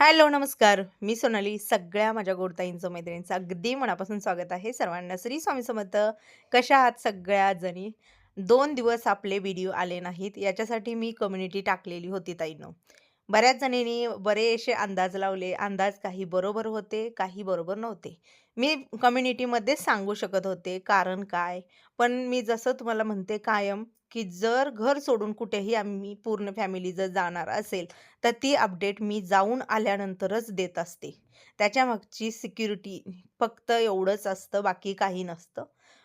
Hello नमस्कार. मी सोनाली सगळ्या माझ्या गोडताईंचं मैत्रिणींचं अगदी मनापासून स्वागत आहे. सर्वांना श्री स्वामी समर्थ. कशा आहात सगळ्या जणी? दोन दिवस आपले व्हिडिओ आले नाहीत. याच्यासाठी मी कम्युनिटी टाकलेली होती ताईनं. बऱ्याच जणींनी बरेचसे अंदाज लावले. अंदाज काही बरोबर होते काही बरोबर नव्हते. मी कम्युनिटीमध्ये सांगू शकत होते कारण काय पण मी जसं तुम्हाला म्हणते कायम की जर घर सोडून कुठेही आम्ही पूर्ण फॅमिली जर जाणार असेल तर ती अपडेट मी जाऊन आल्यानंतरच देत असते. त्याच्यामागची सिक्युरिटी फक्त एवढंच असतं, बाकी काही नसतं.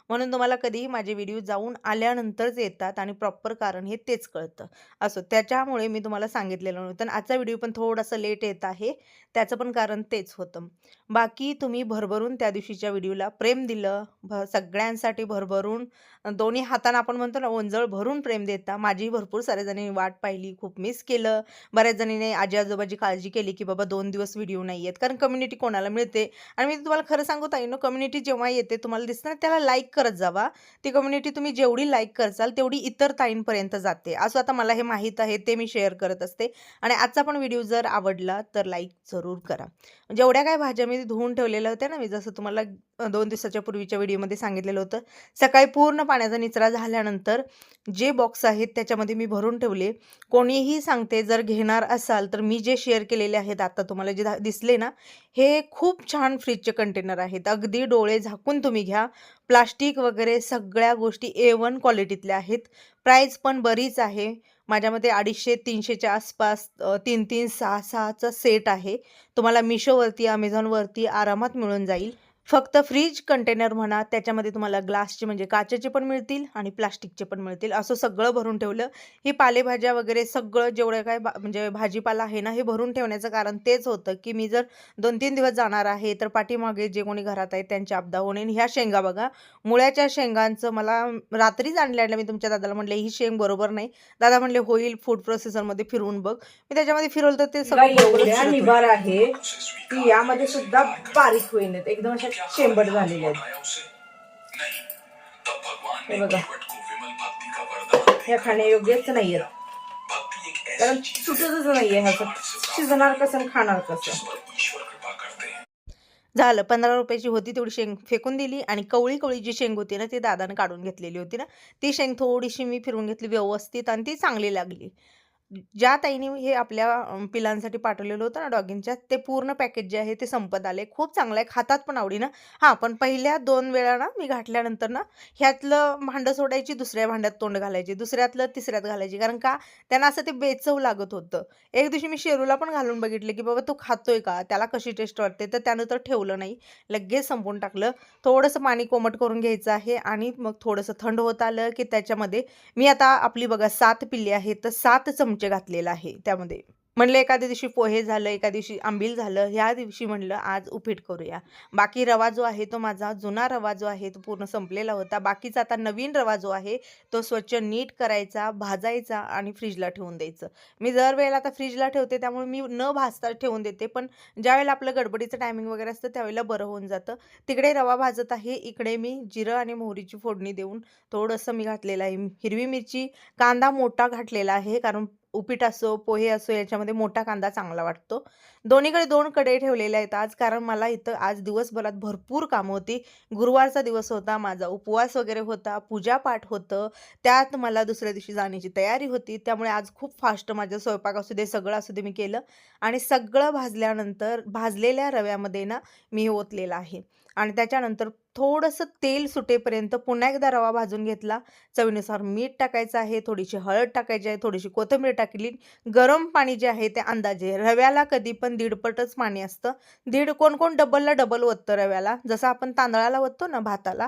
म्हणून तुम्हाला कधीही माझे व्हिडिओ जाऊन आल्यानंतरच येतात आणि प्रॉपर कारण हे तेच कळतं. असो त्याच्यामुळे मी तुम्हाला सांगितलेलं नव्हतं आजचा व्हिडिओ पण थोडासा लेट येत आहे. त्याचं पण कारण तेच होतं. बाकी तुम्ही भरभरून त्या दिवशीच्या व्हिडिओला प्रेम दिलं. भ सगळ्यांसाठी भरभरून दोन्ही हातानं आपण म्हणतो ना, ओंजळ भरून प्रेम देता. माझीही भरपूर साऱ्या जणींनी वाट पाहिली, खूप मिस केलं. बऱ्याच जणींनी आजी-आजोबाची काळजी केली, की बाबा दोन दिवस व्हिडिओ नाही आहेत कारण कम्युनिटी कोणाला मिळते आणि मी तुम्हाला खरं सांगू ताईंनो, कम्युनिटी जेव्हा येते तुम्हाला दिसतं ना, त्याला लाईक करत जावा. ती कम्युनिटी तुम्ही जेवढी लाईक करसाल, तेवढी इतर ताईंपर्यंत जाते. असं आता मला हे माहीत आहे, ते मी शेअर करत असते आणि आजचा पण व्हिडिओ जर आवडला, तर लाईक जरूर करा. जेवढ्या काय भाज्या मी धुवून ठेवलेल्या होत्या ना, मी जसं तुम्हाला दोन दिवसाच्या पूर्वीच्या व्हिडिओमध्ये सांगितलेलं होतं. सकाळी पूर्ण पाण्याचा निचरा झाल्यानंतर जे बॉक्स आहेत त्याच्यामध्ये मी भरून ठेवले. कोणीही सांगते जर घेणार असाल, तर मी जे शेअर केलेले आहेत आता तुम्हाला जे दिसले ना, हे खूप छान फ्रीजचे कंटेनर आहेत. अगदी डोळे झाकून तुम्ही घ्या. प्लास्टिक वगैरे सगळ्या गोष्टी ए वन क्वालिटीतल्या आहेत. प्राईस पण बरीच आहे. माझ्या मते 250-300 च्या आसपास तीन तीन सहा सहाचा सेट आहे. तुम्हाला मिशोवरती अमेझॉनवरती आरामात मिळून जाईल. फक्त फ्रिज कंटेनर म्हणा, त्याच्यामध्ये तुम्हाला ग्लासचे म्हणजे काचेचे पण मिळतील आणि प्लास्टिकचे पण मिळतील. असं सगळं भरून ठेवलं. ही पालेभाज्या वगैरे सगळं जेवढं भा म्हणजे भाजीपाला आहे ना, हे भरून ठेवण्याचं कारण तेच होतं, की मी जर 2-3 दिवस जाणार आहे, तर पाठीमागे जे कोणी घरात आहेत त्यांची आपदा. आणि ह्या शेंगा बघा, मुळ्याच्या शेंगांचं मला रात्रीच आणलेलं. मी तुमच्या दादाला म्हटले, "ही शेंग बरोबर नाही." दादा म्हटले, "होईल फूड प्रोसेसरमध्ये फिरवून बघ." मी त्याच्यामध्ये फिरवलं तर ते सगळं आहे की यामध्ये सुद्धा बारीक होईन एकदम अशा शेंबट झालेल्या आहेत. हे बघा. ह्या खाण्यायोग्यच नाहीयेत. कारण सुटतच नाहीये ह्याचं. शिजणार कसं खाणार कसं? झालं. पंधरा रुपयाची होती तेवढी शेंग फेकून दिली आणि कवळी-कवळी जी शेंग होती ना, ती दादानं काढून घेतलेली होती ना, ती शेंग थोडीशी मी फिरून घेतली व्यवस्थित आणि ती चांगली लागली. ज्या ताईंनी हे आपल्या पिलांसाठी पाठवलेलं होतं ना डॉगिंगच्या ते पूर्ण पॅकेज जे आहे ते संपत आले. खूप चांगलं आहे, खातात पण आवडीनं. हां, पण पहिल्या दोन वेळा ना मी घातल्यानंतर ना, ह्यातलं भांडं सोडायची, दुसऱ्या भांड्यात तोंड घालायची, दुसऱ्यातलं तिसऱ्यात घालायची. कारण का त्यांना असं ते बेचव लागत होतं. एक दिवशी मी शेरूला पण घालून बघितलं, की बाबा तो खातोय का? त्याला कशी टेस्ट वाटते? तर त्यानं तर ठेवलं नाही. लगेच संपवून टाकलं. थोडंसं पाणी कोमट करून घ्यायचं आहे आणि मग थोडंसं थंड होत आलं, की त्याच्यामध्ये मी आता आपली बघा सात पिल्ली आहेत, तर सात चमचे घातलेलं आहे त्यामध्ये. म्हणलं एखाद्या दिवशी पोहे झालं, एका दिवशी आंबील झालं, ह्या दिवशी म्हणलं आज उपीट करूया. बाकी रवा जो आहे तो माझा जुना रवा जो आहे तो पूर्ण संपलेला होता. बाकीचा आता नवीन रवा जो आहे तो स्वच्छ नीट करायचा, भाजायचा आणि फ्रीजला ठेवून द्यायचं. मी दरवेळेला आता फ्रीजला ठेवते त्यामुळे मी न भाजता ठेवून देते. पण ज्यावेळेला आपलं गडबडीचं टायमिंग वगैरे असतं त्यावेळेला बरं होऊन जातं. तिकडे रवा भाजत आहे, इकडे मी जिरं आणि मोहरीची फोडणी देऊन थोडंसं मी घातलेलं आहे. हिरवी मिरची, कांदा मोठा घातलेला आहे कारण उपीट असो, पोहे असो याच्यामध्ये मोठा कांदा चांगला वाटतो. दोन्हीकडे 2 कढई ठेवलेल्या आहेत आज कारण मला इथं आज दिवसभरात भरपूर कामं होती. गुरुवारचा दिवस होता, माझा उपवास वगैरे होता, पूजापाठ होतं. त्यात मला दुसऱ्या दिवशी जाण्याची तयारी होती. त्यामुळे आज खूप फास्ट माझा स्वयंपाक असू दे, सगळं असू दे मी केलं आणि सगळं भाजल्यानंतर भाजलेल्या रव्यामध्ये ना मी ओतलेलं आहे आणि त्याच्यानंतर थोडंसं तेल सुटेपर्यंत पुन्हा एकदा रवा भाजून घेतला. चवीनुसार मीठ टाकायचं आहे, थोडीशी हळद टाकायची आहे, थोडीशी कोथिंबीर टाकली. गरम पाणी जे आहे ते अंदाजे. रव्याला कधी पण दीडपटच पाणी असतं. दीड कोण-कोण डबलला डबल ओततं रव्याला. जसं आपण तांदळाला ओततो ना भाताला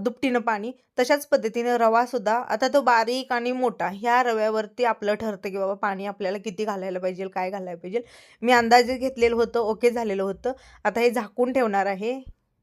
दुपटीनं पाणी, तशाच पद्धतीनं रवासुद्धा आता तो बारीक आणि मोठा ह्या रव्यावरती आपलं ठरतं, की बाबा पाणी आपल्याला किती घालायला पाहिजे, काय घालायला पाहिजे. मी अंदाजे घेतलेलं होतं, ओके झालेलं होतं. आता हे झाकून ठेवणार आहे.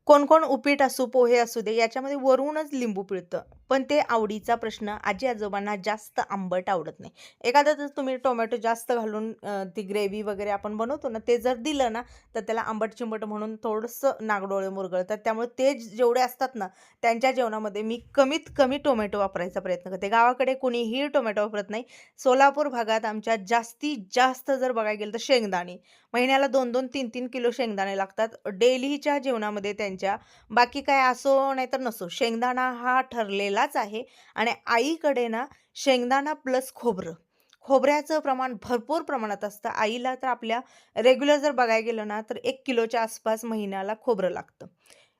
कोण कोण उपीट असू पोहे असू दे याच्यामध्ये वरूनच लिंबू पिळतं. पण ते आवडीचा प्रश्न आजी आजोबांना जास्त आंबट आवडत नाही. एखादं जर तुम्ही टोमॅटो जास्त घालून ती ग्रेव्ही वगैरे आपण बनवतो ना ते जर दिलं ना तर त्याला आंबट चिंबट म्हणून थोडंसं नागडोळे मुरगळतात त्यामुळे ते जेवढे असतात ना त्यांच्या जेवणामध्ये मी कमीत कमी टोमॅटो वापरायचा प्रयत्न करते. गावाकडे कुणीही टोमॅटो वापरत नाही. सोलापूर भागात आमच्या जास्तीत जास्त जर बघायला गेलं तर शेंगदाणे. महिन्याला दोन दोन तीन तीन किलो शेंगदाणे लागतात. डेलीच्या जेवणामध्ये त्यां त्यांच्या. बाकी काय असो नाही तर नसो शेंगदाणा हा ठरलेलाच आहे आणि आईकडे ना शेंगदाणा प्लस खोबरं. खोबऱ्याचं प्रमाण भरपूर प्रमाणात असतं. आईला तर आपल्या रेग्युलर जर बघायला गेलं ना तर एक किलोच्या आसपास महिन्याला खोबरं लागतं.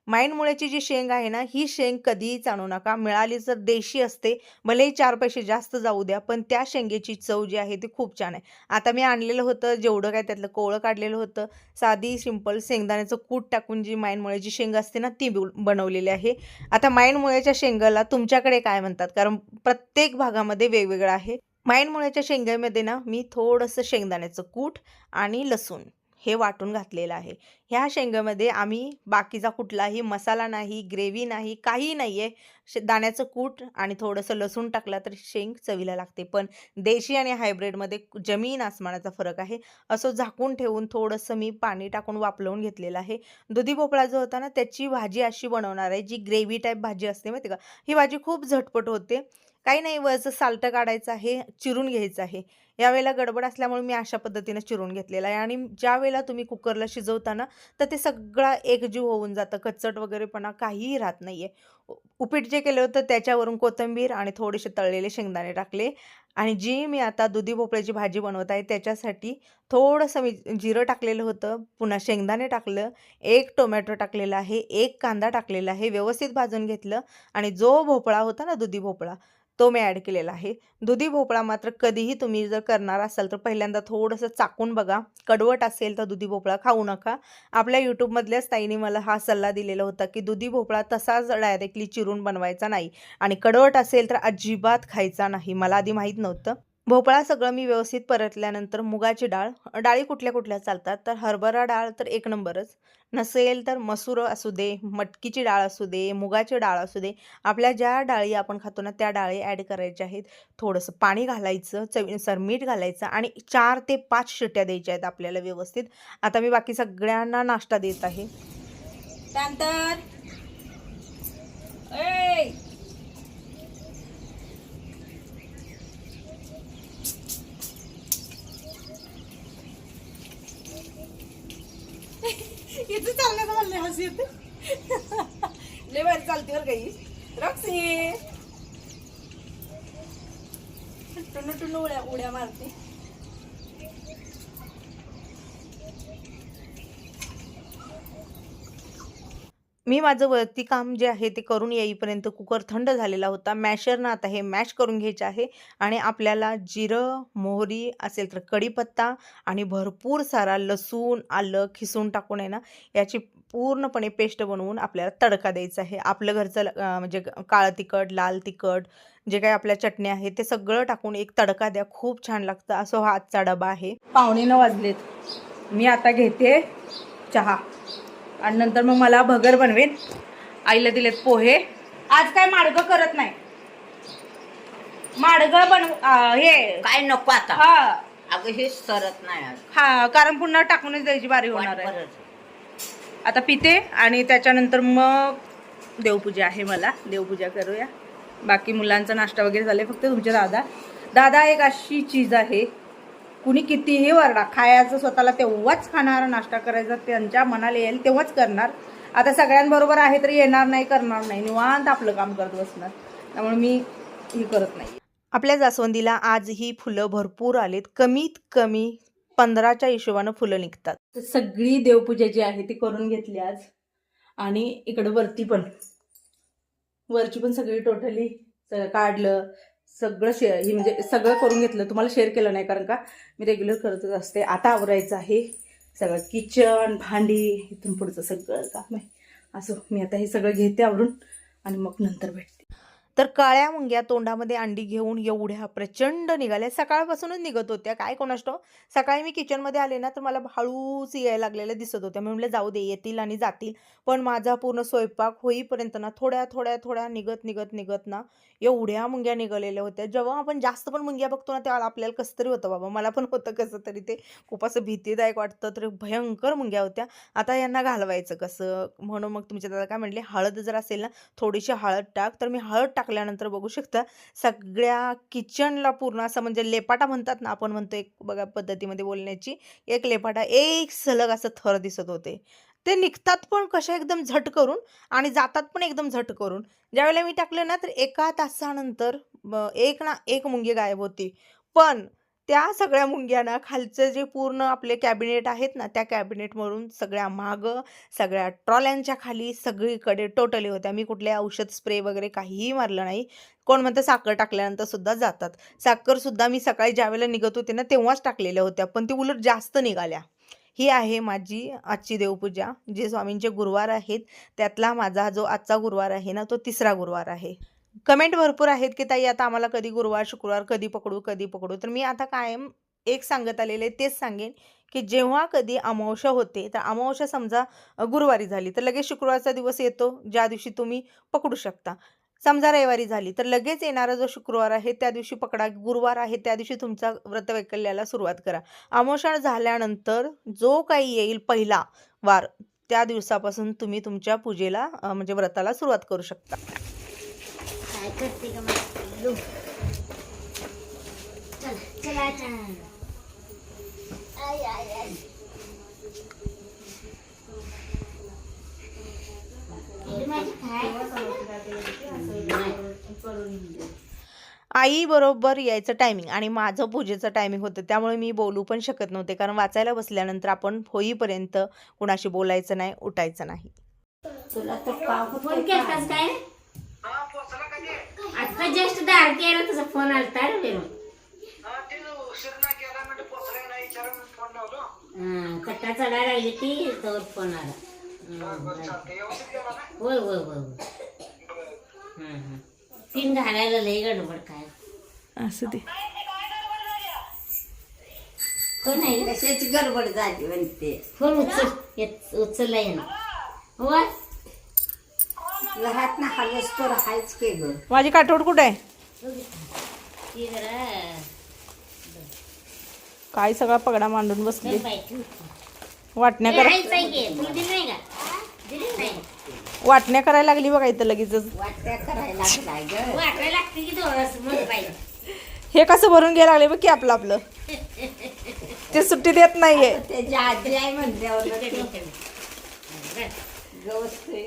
माईनमुळेची जी शेंग आहे ना ही शेंग कधीही आणू नका. मिळाली तर देशी असते भलेही चार पैसे जास्त जाऊ द्या पण त्या शेंगेची चव जी आहे ती खूप छान आहे. आता मी आणलेलं होतं जेवढं काय त्यातलं कोवळं काढलेलं होतं साधी सिंपल शेंगदाण्याचं कूट टाकून जी माईनमुळेची शेंग असते ना ती बनवलेली आहे. आता माईनमुळेच्या शेंगाला तुमच्याकडे काय म्हणतात? कारण प्रत्येक भागामध्ये वेगवेगळं आहे. माईनमुळेच्या शेंगामध्ये ना मी थोडंसं शेंगदाण्याचं कूट आणि लसूण. हे वाटून घातलेलं आहे. ह्या शेंगामध्ये आम्ही बाकीचा कुठलाही मसाला नाही ग्रेव्ही नाही काही नाही आहे शे दाण्याचं कूट आणि थोडंसं लसूण टाकलं तर शेंग चवीला लागते. पण देशी आणि हायब्रिडमध्ये जमीन आसमानाचा फरक आहे. असं झाकून ठेवून थोडंसं मी पाणी टाकून वापलवून घेतलेलं आहे. दुधी भोपळा जो होता ना त्याची भाजी अशी बनवणार आहे जी ग्रेव्ही टाईप भाजी असते माहिती का? ही भाजी खूप झटपट होते. काही नाही वरचं साल्ट काढायचं आहे चिरून घ्यायचं आहे. यावेळेला गडबड असल्यामुळे मी अशा पद्धतीनं चिरून घेतलेलं आहे आणि ज्या वेळेला तुम्ही कुकरला शिजवताना तर ते सगळा एकजीव होऊन जातं. कच्चट वगैरेपणा काहीही राहत नाही आहे उपीट जे केलं होतं त्याच्यावरून कोथिंबीर आणि थोडेसे तळलेले शेंगदाणे टाकले आणि जी मी आता दुधी भोपळ्याची भाजी बनवत आहे त्याच्यासाठी थोडंसं मी जिरं टाकलेलं होतं पुन्हा शेंगदाणे टाकलं एक टोमॅटो टाकलेला आहे एक कांदा टाकलेला आहे व्यवस्थित भाजून घेतलं आणि जो भोपळा होता ना दुधी भोपळा तो मी ॲड केलेला आहे. दुधी भोपळा मात्र कधीही तुम्ही जर करणार असाल तर पहिल्यांदा थोडंसं चाकून बघा. कडवट असेल तर दुधी भोपळा खाऊ नका. आपल्या यूट्यूबमधल्याच ताईने मला हा सल्ला दिलेला होता की दुधी भोपळा तसाच डायरेक्टली चिरून बनवायचा नाही. आणि कडवट असेल तर अजिबात खायचा नाही. मला आधी माहीत नव्हतं. भोपळा सगळं मी व्यवस्थित परतल्यानंतर मुगाची डाळ डाळी कुठल्या कुठल्या चालतात? तर हरभरा डाळ तर एक नंबरच. नसेल तर मसूर असू दे मटकीची डाळ असू दे मुगाची डाळ असू दे आपल्या ज्या डाळी आपण खातो ना त्या डाळी ॲड करायच्या आहेत. थोडंसं पाणी घालायचं चवीनुसार मीठ घालायचं आणि चार ते पाच शिट्ट्या द्यायच्या आहेत आपल्याला व्यवस्थित. आता मी बाकी सगळ्यांना नाश्ता देत आहे. त्यानंतर ए इथं चालण्याचं म्हणले हसी येते लय भारी चालते बरं काही रक्सी. टुनू टुनू उड्या उड्या मारते. मी माझं वरती काम जे आहे ते करून येईपर्यंत कुकर थंड झालेला होता. मॅशरनं आता हे मॅश करून घ्यायचे आहे आणि आपल्याला जिरं मोहरी असेल तर कढीपत्ता आणि भरपूर सारा लसूण आलं खिसून टाकून आहे ना याची पूर्णपणे पेस्ट बनवून आपल्याला तडका द्यायचा आहे. आपलं घरचं म्हणजे काळं तिखट लाल तिखट जे काही आपल्या चटणी आहे ते सगळं टाकून एक तडका द्या. खूप छान लागतं. असं हा आजचा डबा आहे. पाहुणे न वाजलेत. मी आता घेते चहा. आणि नंतर मग मला भगर बनवेन. आईला दिलेत पोहे. आज काय माडगं करत नाही. माडगं बनव अं, हे. काय नको आता. हा. अगं हे सरत नाही आज. हा कारण पुन्हा टाकूनच द्यायची बारी होणार आहे. आता पिते आणि त्याच्यानंतर मग देवपूजा आहे मला. देवपूजा करूया. बाकी मुलांचा नाश्ता वगैरे झाले फक्त तुमचे दादा. दादा एक अशी चीज आहे. कुणी कितीही वरडा खायचं स्वतःला तेव्हाच खाणार नाश्ता करायचा त्यांच्या मनाला येईल तेव्हाच करणार. आता सगळ्यांबरोबर आहे तरी येणार नाही करणार नाही निवांत आपलं काम करत बसणार. त्यामुळे मी हे करत नाही. आपल्या जास्वंदीला आजही फुलं भरपूर आलेत. कमीत कमी पंधराच्या हिशोबानं फुलं निघतात. तर सगळी देवपूजा जी आहे ती करून घेतली आज. आणि इकडं वरती पण. वरची पण सगळी टोटली काढलं. सगळं शेअर ही म्हणजे सगळं करून घेतलं. तुम्हाला शेअर केलं नाही कारण का? मी रेग्युलर करतच असते. आता आवरायचं आहे. सगळं किचन भांडी इथून पुढचं सगळं काम आहे. असं मी आता हे सगळं घेते आवरून आणि मग नंतर भेटते. तर काळ्या मुंग्या तोंडामध्ये अंडी घेऊन एवढ्या प्रचंड निघाल्या. सकाळपासूनच निघत होत्या. काय कोणाष्टो सकाळी मी किचनमध्ये आले ना तर मला हळूच यायला लागलेल्या दिसत होत्या मी म्हटलं जाऊ दे येतील आणि जातील. पण माझा पूर्ण स्वयंपाक होईपर्यंत ना थोड्या थोड्या थोड्या निघत निघत निघत ना एवढ्या मुंग्या निघालेल्या होत्या. जेव्हा आपण जास्त पण मुंग्या बघतो ना तेव्हा आपल्याला कसं तरी होतं बाबा. मला पण होतं कसं तरी. ते खूप असं भीतीदायक वाटतं. तर भयंकर मुंग्या होत्या. आता यांना घालवायचं कसं? म्हणून मग तुमच्या दादा काय म्हटले हळद जर असेल ना थोडीशी हळद टाक. तर मी हळद टाक टाकल्यानंतर बघू शकता सगळ्या किचनला पूर्ण असं म्हणजे लेपाटा म्हणतात ना आपण म्हणतो एक बघा पद्धतीमध्ये बोलण्याची एक लेपाटा एक सलग असं थर दिसत होते. ते निघतात पण कशा एकदम झट करून आणि जातात पण एकदम झट करून. ज्यावेळेला मी टाकलं ना तर एका तासानंतर एक ना एक मुंगी गायब होती. पण त्या सगळ्या मुंग्यांना खालचं जे पूर्ण आपले कॅबिनेट आहेत ना त्या कॅबिनेटमधून सगळ्या मागं सगळ्या ट्रॉल्यांच्या खाली सगळीकडे टोटली होत्या. मी कुठले औषध स्प्रे वगैरे काहीही मारलं नाही. कोण म्हणतं साखर टाकल्यानंतर सुद्धा जातात. साखरसुद्धा मी सकाळी ज्यावेळेला निघत होते ना तेव्हाच टाकलेल्या होत्या पण ती उलट जास्त निघाल्या. ही आहे माझी आजची देवपूजा. जे स्वामींचे गुरुवार आहेत त्यातला माझा जो आजचा गुरुवार आहे ना तो तिसरा गुरुवार आहे. कमेंट भरपूर आहेत की ताई आता आम्हाला कधी गुरुवार शुक्रवार कधी पकडू कधी पकडू? तर मी आता कायम एक सांगत आलेले तेच सांगेन की जेव्हा कधी अमावस्या होते तर अमावस्या समजा गुरुवारी झाली तर लगेच शुक्रवारचा दिवस येतो ज्या दिवशी तुम्ही पकडू शकता. समजा रविवारी झाली तर लगेच येणारा जो शुक्रवार आहे त्या दिवशी पकडा. गुरुवार आहे त्या दिवशी तुमचा व्रतवैकल्याला सुरुवात करा. अमावस्या झाल्यानंतर जो काही येईल पहिला वार त्या दिवसापासून तुम्ही तुमच्या पूजेला म्हणजे व्रताला सुरुवात करू शकता. काय करते का मग? चला चला चला आय आय आय एवढी माझी काय आई बरोबर यायचं टायमिंग आणि माझं पूजेचं टायमिंग होतं. त्यामुळे मी बोलू पण शकत नव्हते. कारण वाचायला बसल्यानंतर आपण होईपर्यंत कुणाशी बोलायचं नाही उठायचं नाही. आता जस्ट दार केला तुझा फोन आलता रे बेरो हा, कट्टा चढायला लागली ती तर फोन आला. होय होय होय होय. हम्म, हम्म. पिन घालायला लई गडबड काय. असं ते कोण आहे? कशाची गडबड झाली म्हणते? फोन उचल येत- उचलला येणं हो लहात ना हालस तर हायच के ग. माझी काठोड कुठे आहे? ती जरा काय सगळा पगडा मांडून बसली. वाटण्या करा. हायच आहे की. तुला दिली नाही का दिली नाही वाटण्या करायला लागली बघा इथं लगेचच. वाट्या करायला लागलाय ग. वाटायला लागते की थोडस मग पाहिजे हे कसं भरून घ्यायला लागले बघ की आपलं आपलं. ते सुट्टी देत नाहीये. त्याची आजी आहे म्हणल्यावर गवसते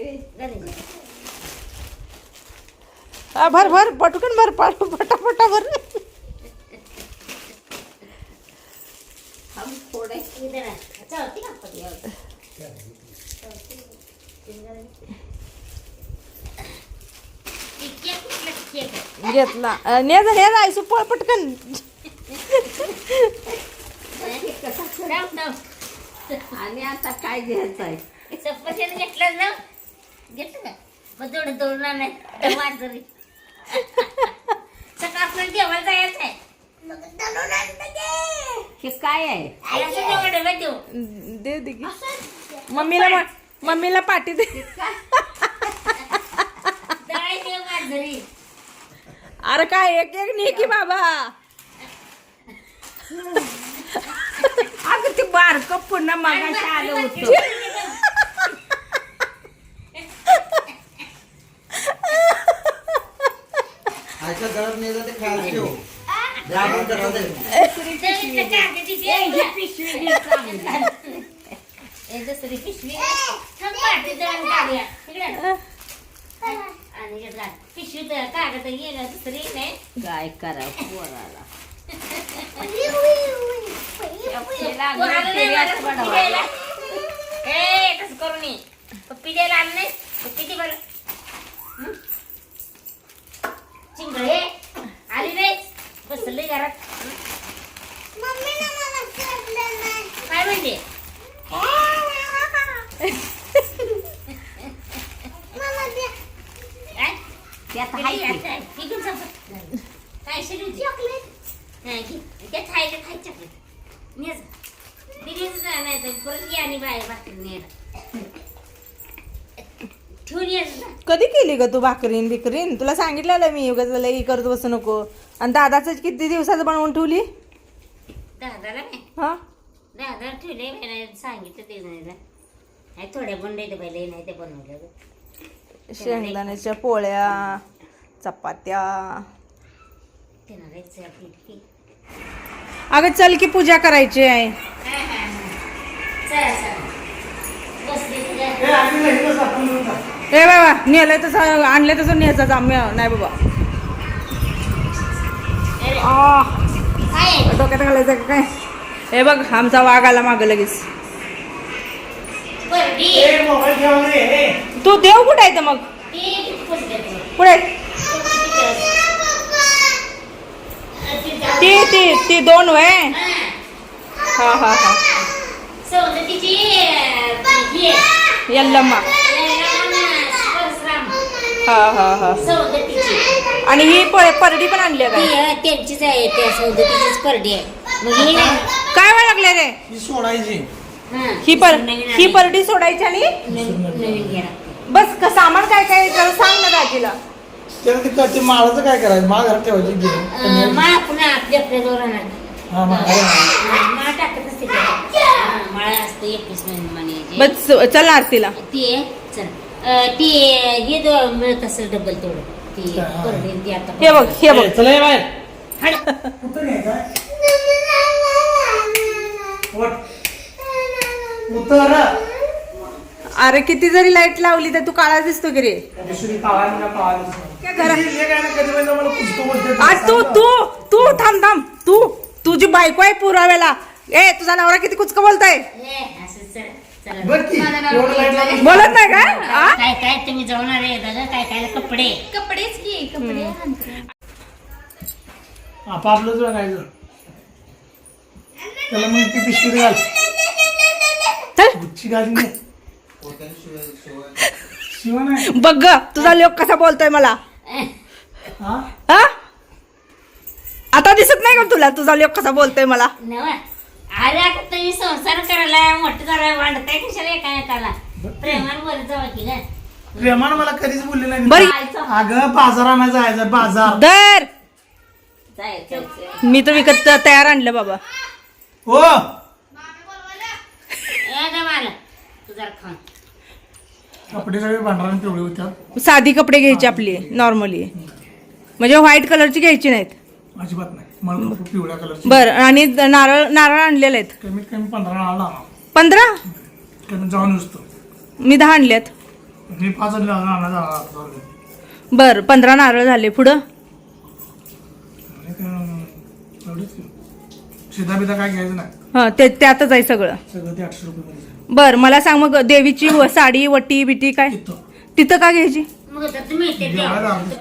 हा, भर भर पटकन भर पट पटापटा भर? घेतला. ने जा ने जायचं पळ पटकन. आणि आता काय घ्यायचं आहे सफरचंद घेतलं ना? घेतलं का? मग थोडं दौडणार नाही जेवण जायचं आहे. हे काय आहे. दे दे की. मम्मीला मा- मम्मीला पाठी दे. अरे काय एक एक ने की बाबा. अगं ते बारक पुन्हा मागाशी आलं होतं आयच्या घरात नाही जाते खायला ठेव जागरण करता ते दळीचं कागदी दे. हे दुसरी पिशवी थांब पाठी दळून काढूया. तिकडे आण. आणि हे घाल. पिशवी तर गेलं दुसरी नाही काय करा पोराला नाही पप्पी द्यायला. आलं नाही पप्पी दे बरं चिंगळे. आली रे. बसले घरात. काय म्हणते? काय? शिकली चॉकलेट. त्या खायला खाय चॉकलेट. नेच दिलीच नाही तर परत या बाहेर बाकी नेला ठेवून ये. ना. कधी केली ग तू भाकरीन बिकरीन? तुला सांगितलेलं मी उगाच लई करत बसू नको. आणि दादाचं किती दिवसाचं बनवून ठेवली? दादाला नाही. हा? दादा ठेवले बाईला सांगितलं ते नाहीला नाही थोड्या बनले ते बाईला नाही ते बनवलं ग. शेंगदाण्याच्या पोळ्या चपात्या. लई. अगं चल की पूजा करायची आहे. चला चला. ए, बाबा नेलंय तसं आणलं तसं न्यायचं आम्ही नाही बाबा? डोक्यात घालायचं काय हे बघ आमचा वाघ आला मागं लगेच. तू देव कुठे आहे मग. कुठे? ती ती ती दोन वय हा हा हा. यल्लम्मा. हा हा हा. सौंदतीची आणि ही प- परडी पण आणली आहे ती काय अ, त्यांचीच आहे त्या सौंदतीचीच परडी आहे. ही. काय वेळ लागले रे? ही सोडायची. हां, पर ही. परडी सोडायची आणि. बस का सामान काय काय जरा सांग ना दाजीला. त्याला ते माळाचं काय करायचं? माळ घरात ठेवायची माळ पुन्हा आपल्या आपल्या माळ हां, माळ टाकत असते ते. हां, माळ असते एकवीस महिन्याची बस चल आरतीला. ती चल. ती हे मिळत असेल डबल तेवढं ती हा. परडी ती आता. हे बघ हे बघ. चला बाहेर. अरे किती जरी लाइट लावली तर तू काळा दिसतो की रे? आज तू तू तू थांब थांब. तू. तुझी बायको आहे पुराव्याला. ए तुझा नवरा किती कुचक बोलताय? हे, की एवढं लाइट बोलत नाही का? आ? काय काय तुम्ही दादा काय काय कपडे. कपडेच की कपडे आणते. आपापलंच बघायचं त्याला मग ती पिशवी घाल. चल. गुच्ची घाली नाही शिव नाही. बघ ग, तुझा लोक कसा बोलतोय मला. हा? हा? आता दिसत नाही का तुला? तुझा लोक कसा बोलतोय मला? अरे आता तुम्ही संसार करायला मोठं करायला वाढताय कशाला एका एकाला प्रेमान वर जावा की ग. प्रेमानं मला कधीच बोलली नाही बरी. अगं बाजारानं जायचं बाजार. दर! जायचं. जायचं. मी तर विकत तयार आणलं बाबा. हो. ए ग मला तू जरा खा कपडे सगळे भांडराने तेवढे होत्या. साधी कपडे घ्यायची आपली नॉर्मली. म्हणजे व्हाईट कलरची घ्यायची नाहीत. अजिबात नाही. मला खूप पिवळ्या कलरची बर. आणि नारळ नारळ आणलेले आहेत? कमीत कमी पंधरा आला पंधरा? कमी जाऊन असतो मी दहा आणल्यात मी पाच आणले आणा जाणार बर. पंधरा नारळ झाले. पुढं? काय घ्यायचं नाही. हा ते त्यातच आहे सगळं. सगळं ते आठशे रुपये मध्ये. बर. मला सांग मग देवीची व- साडी वटी बिटी काय? तिथं तिथं का घ्यायची? मग आता तुम्ही ते देवाला द्या. आवडतं.